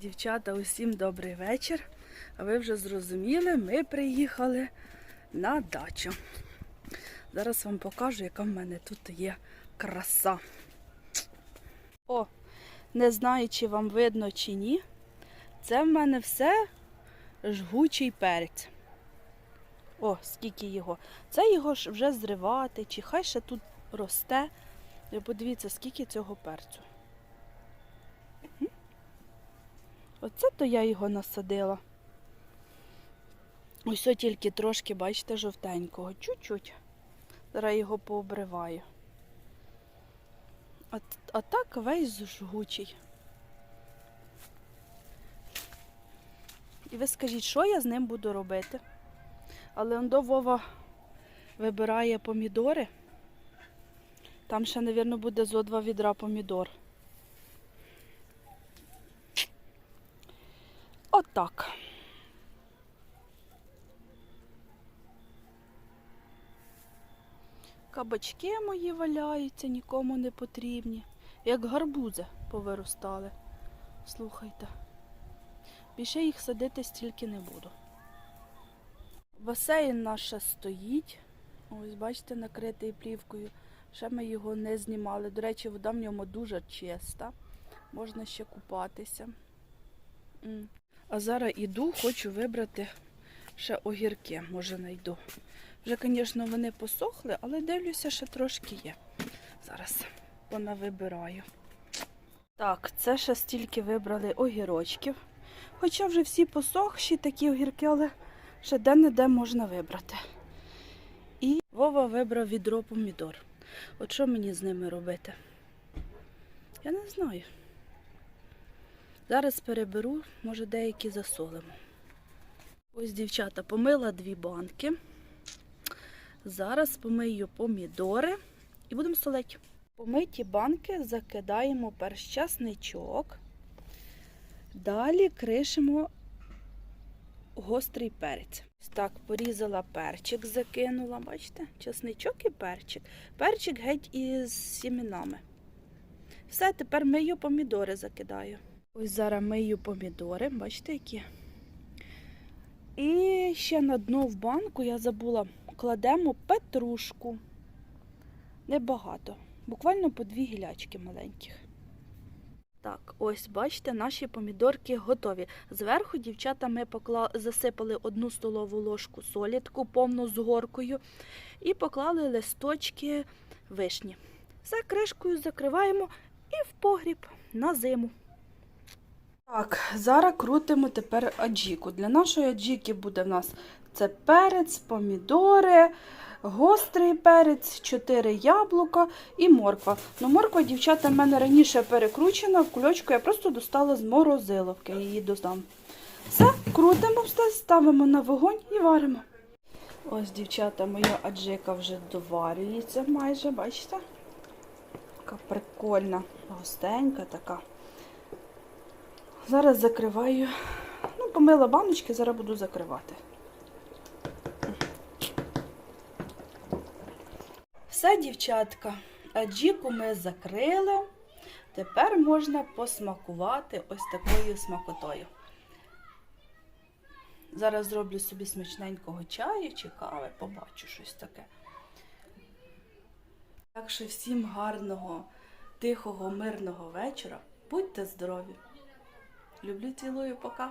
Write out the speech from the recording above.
Дівчата, усім добрий вечір. Ви вже зрозуміли, ми приїхали на дачу. Зараз вам покажу, яка в мене тут є краса. О, не знаю, чи вам видно чи ні. Це в мене все жгучий перець. О, скільки його. Це його ж вже зривати, чи хай ще тут росте. Подивіться, скільки цього перцю. Оце то я його насадила. Ось тільки трошки, бачите, жовтенького. Чуть-чуть. Зараз його пообриваю. А, а так весь жгучий. І ви скажіть, що я з ним буду робити? Але он до Вова вибирає помідори. Там ще, мабуть, буде зо два відра помідор. Отак. Кабачки мої валяються, нікому не потрібні. Як гарбузи повиростали. Слухайте. Більше їх садити стільки не буду. Басейн наш стоїть. Ось, бачите, накритий плівкою. Ще ми його не знімали. До речі, вода в ньому дуже чиста. Можна ще купатися. А зараз іду, хочу вибрати ще огірки, може знайду. Вже, звісно, вони посохли, але дивлюся, ще трошки є. Зараз понавибираю. Так, це ще стільки вибрали огірочків. Хоча вже всі посохші такі огірки, але ще де-не-де можна вибрати. І Вова вибрав відро помідор. От що мені з ними робити? Я не знаю. Зараз переберу, може деякі засолимо. Ось, дівчата, помила дві банки. Зараз помию помідори і будемо солити. Помиті банки закидаємо перш часничок. Далі кришимо гострий перець. Так порізала перчик, закинула, бачите? Часничок і перчик. Перчик геть із сімінами. Все, тепер мию помідори закидаю. Ось зараз мию помідори, бачите, які. І ще на дно в банку я забула, кладемо петрушку. Небагато. Буквально по дві гілячки маленьких. Так, ось бачите, наші помідорки готові. Зверху дівчата ми покла... засипали одну столову ложку солі, таку повну з горкою, і поклали листочки вишні. Все кришкою закриваємо і в погріб на зиму. Так, зараз крутимо тепер аджіку. Для нашої аджіки буде в нас це перець, помідори, гострий перець, 4 яблука і морква. Ну, морква, дівчата, в мене раніше перекручена в кульочку, я просто достала з морозиловки, її додам. Все, крутимо, все, ставимо на вогонь і варимо. Ось, дівчата, моя аджика вже доварюється майже, бачите? Така прикольна, густенька така. Зараз закриваю. Ну, помила баночки, зараз буду закривати. Все, дівчатка, аджіку ми закрили. Тепер можна посмакувати ось такою смакотою. Зараз зроблю собі смачненького чаю чи кави, побачу щось таке. Так що всім гарного, тихого, мирного вечора. Будьте здорові! Люблю, цілую, пока.